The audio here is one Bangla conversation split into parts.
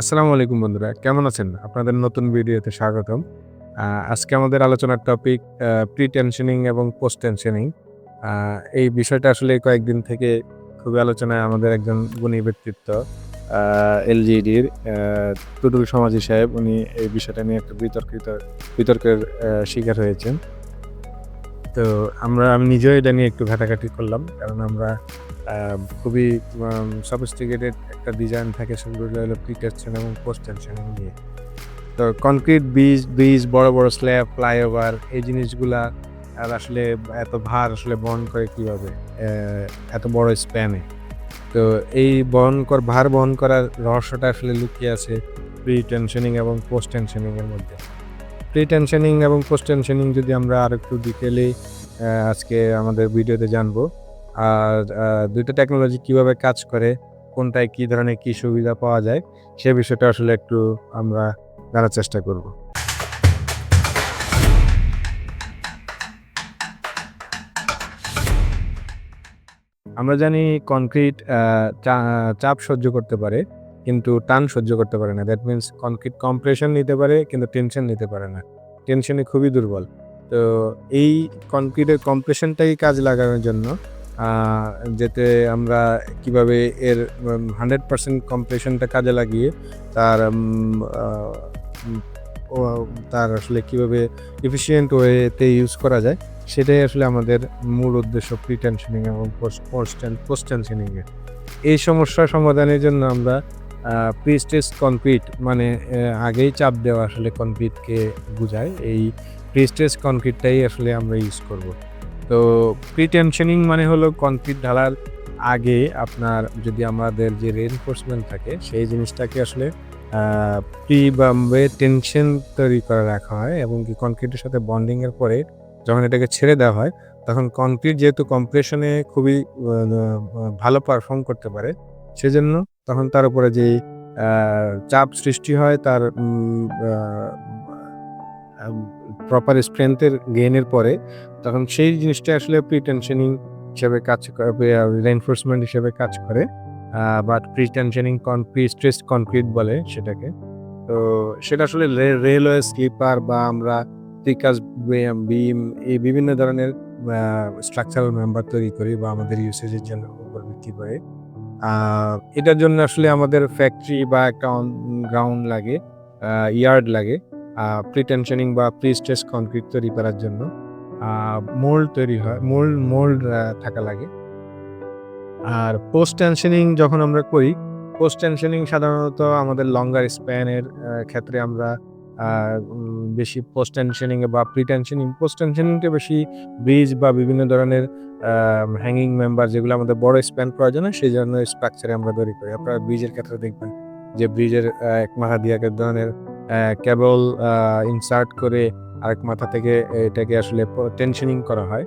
আসসালামু আলাইকুম বন্ধুরা, কেমন আছেন? আপনাদের নতুন ভিডিওতে স্বাগতম। আজকে আমাদের আলোচনার টপিক প্রি টেনশনিং এবং পোস্ট টেনশনিং এই বিষয়টা আসলে কয়েকদিন থেকে খুবই আলোচনায় আমাদের একজন গুণী ব্যক্তিত্ব এলজিডির টুটুল সমাজি সাহেব, উনি এই বিষয়টা নিয়ে একটা বিতর্কিত, বিতর্কের শিকার হয়েছেন। তো আমরা, আমি নিজেও এটা নিয়ে একটু ঘাটাঘাটি করলাম, কারণ আমরা খুবই সফিস্টিকেটেড একটা ডিজাইন থাকে সেগুলো হলো প্রি টেনশন এবং পোস্ট টেনশনিং নিয়ে। তো কনক্রিট ব্রিজ ব্রিজ বড় বড় স্ল্যাব ফ্লাইওভার এই জিনিসগুলা আর আসলে এত ভার আসলে বহন করে কীভাবে? এত বড় স্প্যানে তো এই বহন কর, ভার বহন করার রহস্যটা আসলে লুকিয়ে আছে প্রি টেনশনিং এবং পোস্ট টেনশনিং এর মধ্যে। প্রি টেনশনিং এবং পোস্ট টেনশনিং যদি আমরা আর একটু ডিটেলে আজকে আমাদের ভিডিওতে জানব আর দুইটা টেকনোলজি কীভাবে কাজ করে, কোনটায় কি ধরনের কি সুবিধা পাওয়া যায়, সে বিষয়টা আসলে একটু আমরা জানার চেষ্টা করব। আমরা জানি কনক্রিট চাপ সহ্য করতে পারে, কিন্তু টান সহ্য করতে পারে না। দ্যাট মিনস কনক্রিট কম্প্রেশন নিতে পারে, কিন্তু টেনশন নিতে পারে না। টেনশনে খুবই দুর্বল। তো এই কনক্রিটের কম্প্রেশনটাই কাজ লাগানোর জন্য যাতে আমরা কীভাবে এর হান্ড্রেড পার্সেন্ট কম্প্রেশনটা কাজে লাগিয়ে তার তার আসলে কীভাবে এফিসিয়েন্ট ওয়েতে ইউজ করা যায়, সেটাই আসলে আমাদের মূল উদ্দেশ্য প্রি টেনশনিং এবং পোস্ট টেনশনিংয়ের এই সমস্যা সমাধানের জন্য আমরা প্রি স্টেজ কনক্রিট মানে আগেই চাপ দেওয়া আসলে কনক্রিটকে বোঝায়, এই প্রি স্টেজ কনক্রিটটাই আসলে আমরা ইউজ করব। তো প্রি টেনশনিং মানে হলো কনক্রিট ঢালার আগে আপনার যদি আমাদের যে রেনফোর্সমেন্ট থাকে, সেই জিনিসটাকে আসলে প্রি বাম্বে টেনশন তৈরি করে রাখা হয় এবং কি কনক্রিটের সাথে বন্ডিংয়ের পরে যখন এটাকে ছেড়ে দেওয়া হয়, তখন কনক্রিট যেহেতু কম্প্রেশনে খুবই ভালো পারফর্ম করতে পারে, সেজন্য তখন তার উপরে যে চাপ সৃষ্টি হয়, তার প্রপার স্ট্রেংথের গেইনের পরে, তখন সেই জিনিসটা আসলে প্রি টেনশনিং হিসেবে কাজ করে রেনফোর্সমেন্ট হিসেবে কাজ করে। But pre tensioning pre stress concrete বলে সেটাকে। তো সেটা আসলে রেলওয়ে স্লিপার বা আমরা ত্রিকাস বিম এই বিভিন্ন ধরনের স্ট্রাকচারাল মেম্বার তৈরি করি বা আমাদের ইউসেজের জন্য উপর ভিত্তি করে। এটার জন্য আসলে আমাদের ফ্যাক্টরি বা একটা গ্রাউন্ড লাগে ইয়ার্ড লাগে। প্রি টেনশনিং বা প্রি স্ট্রেস কনক্রিট তৈরি করার জন্য মোল্ড তৈরি হয় মোল্ড মোল্ড থাকা লাগে। আর পোস্ট টেনশনিং যখন আমরা করি পোস্ট টেনশনিং সাধারণত আমাদের লঙ্গার স্প্যানের ক্ষেত্রে আমরা বেশি পোস্ট টেনশনিং বা প্রি টেনশনিং পোস্ট টেনশনিংটা বেশি ব্রিজ বা বিভিন্ন ধরনের হ্যাঙ্গিং মেম্বার যেগুলো আমাদের বড় স্প্যান প্রয়োজন হয়, সেই জন্য স্ট্রাকচারে আমরা তৈরি করি। আপনারা ব্রিজের ক্ষেত্রে দেখবেন যে ব্রিজের এক মাথা দিয়ে এক ধরনের কেবল ইনসার্ট করে আরেক মাথা থেকে এটাকে আসলে টেনশনিং করা হয়।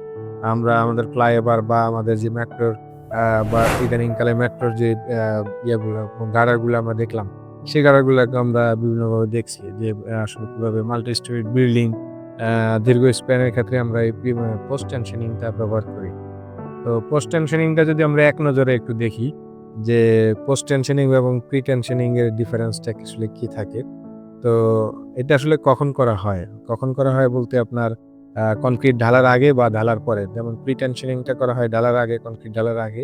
আমরা আমাদের ফ্লাইওভার বা আমাদের যে মেট্রোর বা ইদানিংকালে মেট্রোর যে ইয়েগুলো গাড়াগুলো আমরা দেখলাম, সেই গাড়াগুলোকে আমরা বিভিন্নভাবে দেখছি যে আসলে কীভাবে মাল্টি স্টোরি বিল্ডিং দীর্ঘ স্প্যানের ক্ষেত্রে আমরা এই পোস্ট টেনশনিংটা ব্যবহার করি। তো পোস্ট টেনশনিংটা যদি আমরা এক নজরে একটু দেখি, যে পোস্ট টেনশনিং এবং প্রি টেনশনিং এর ডিফারেন্সটা আসলে কী থাকে তো এটা আসলে কখন করা হয়? কখন করা হয় বলতে আপনার কনক্রিট ঢালার আগে বা ঢালার পরে? যেমন প্রি টেনশনিংটা করা হয় ঢালার আগে কনক্রিট ঢালার আগে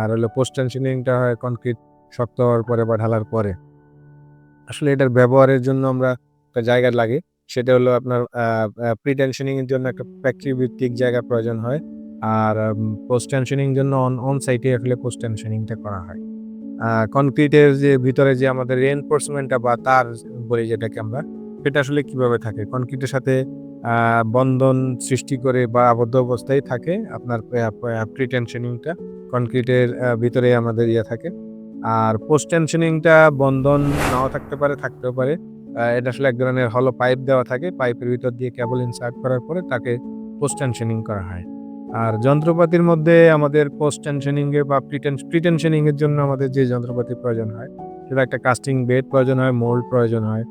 আর হলো পোস্ট টেনশনিংটা হয় কনক্রিট শক্ত হওয়ার পরে বা ঢালার পরে। আসলে এটার ব্যবহারের জন্য আমরা একটা জায়গা লাগে, সেটা হলো আপনার প্রি টেনশনিং এর জন্য একটা ফ্যাক্টরি ভিত্তিক জায়গা প্রয়োজন হয়, আর পোস্ট টেনশনিং জন্য অন অন সাইটে আসলে পোস্ট টেনশনিংটা করা হয়। কনক্রিটের যে ভিতরে যে আমাদের রেনফোর্সমেন্টটা বা তার বলি যেটাকে আমরা, সেটা আসলে কীভাবে থাকে? কনক্রিটের সাথে বন্ধন সৃষ্টি করে বা আবদ্ধ অবস্থায় থাকে আপনার প্রি টেনশনিংটা কনক্রিটের ভিতরে আমাদের ইয়ে থাকে। আর পোস্ট টেনশনিংটা বন্ধন নাও থাকতে পারে, থাকতেও পারে। এটা আসলে এক ধরনের হলো পাইপ দেওয়া থাকে। পাইপের ভিতর দিয়ে কেবল ইনসার্ট করার পরে তাকে পোস্ট টেনশনিং করা হয়। আর যন্ত্রপাতির মধ্যে আমাদের পোস্ট টেনশনিং এর বা প্রি টেনশনিং এর জন্য আমাদের যে যন্ত্রপাতি প্রয়োজন হয়, সেটা একটা কাস্টিং বেড প্রয়োজন হয় মোল্ড প্রয়োজন হয়,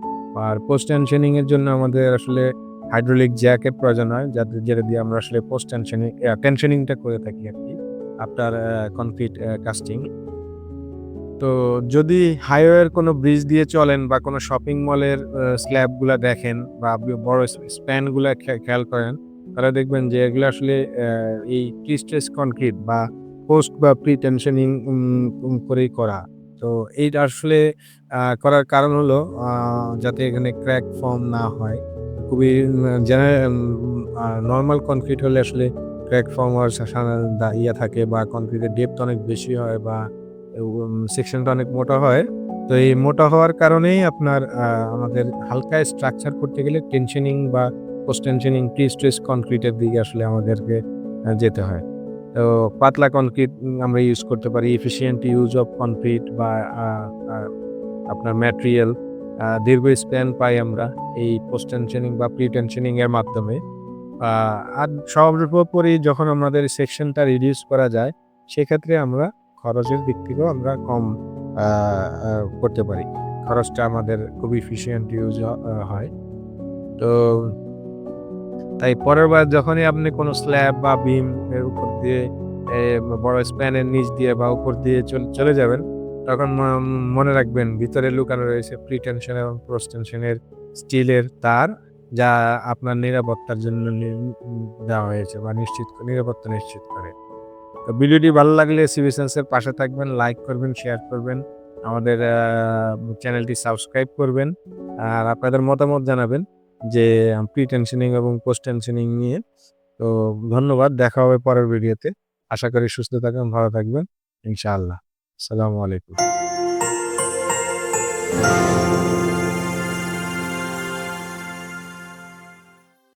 আর পোস্ট টেনশনিং এর জন্য আমাদের আসলে হাইড্রোলিক জ্যাকের প্রয়োজন হয়, যাতে, যেটা দিয়ে আমরা আসলে পোস্ট টেনশনিং টেনশনিংটা করে থাকি আর কি, আপনার কনক্রিট কাস্টিং তো যদি হাইওয়ের কোনো ব্রিজ দিয়ে চলেন বা কোনো শপিং মলের স্ল্যাবগুলা দেখেন বা বড় স্প্যানগুলা খেয়াল করেন তাহলে দেখবেন যে এগুলো আসলে এই প্রিস্ট্রেস কনক্রিট বা পোস্ট বা প্রি টেনশনিং করেই করা। তো এইটা আসলে করার কারণ হলো যাতে এখানে ক্র্যাক ফর্ম না হয়। খুবই নর্মাল কনক্রিট হলে আসলে ক্র্যাক ফর্ম হওয়ার ইয়ে থাকে বা কনক্রিটের ডেপথ অনেক বেশি হয় বা সেকশনটা অনেক মোটা হয়। তো এই মোটা হওয়ার কারণেই আপনার আমাদের হালকা স্ট্রাকচার করতে গেলে টেনশনিং বা পোস্ট টেনশনিং স্ট্রেস কনক্রিটের দিকে আসলে আমাদেরকে যেতে হয়। তো পাতলা কনক্রিট আমরা ইউজ করতে পারি। এফিসিয়েন্ট ইউজ অফ কনক্রিট বা আপনার ম্যাটেরিয়াল দীর্ঘ স্প্যান পাই আমরা এই পোস্ট টেনশনিং বা প্রি এর মাধ্যমে। আর সর্বোপরি যখন আমাদের সেকশনটা রিডিউস করা যায়, সেক্ষেত্রে আমরা খরচের দিক থেকেও আমরা কম করতে পারি। খরচটা আমাদের খুব ইফিসিয়েন্ট ইউজ হয়। তো তাই পরের বার যখনই আপনি কোনো স্ল্যাব বা বিম এর উপর দিয়ে বড় স্প্যানের নিচ দিয়ে বা উপর দিয়ে চলে যাবেন, তখন মনে রাখবেন ভিতরে লুকানো রয়েছে প্রি টেনশন এবং পোস্ট টেনশনের স্টিলের তার, যা আপনার নিরাপত্তার জন্য দেওয়া হয়েছে বা নিশ্চিত নিরাপত্তা নিশ্চিত করে। তো ভিডিওটি ভালো লাগলে সিভিসেন্সের পাশে থাকবেন লাইক করবেন শেয়ার করবেন, আমাদের চ্যানেলটি সাবস্ক্রাইব করবেন, আর আপনাদের মতামত জানাবেন। যে প্রি টেনশনিং এবং পোস্ট টেনশনিং নিয়ে। তো ধন্যবাদ, দেখা হবে পরের ভিডিওতে। আশা করি সুস্থ থাকবেন, ভালো থাকবেন। ইনশাআল্লাহ। আসসালামু আলাইকুম।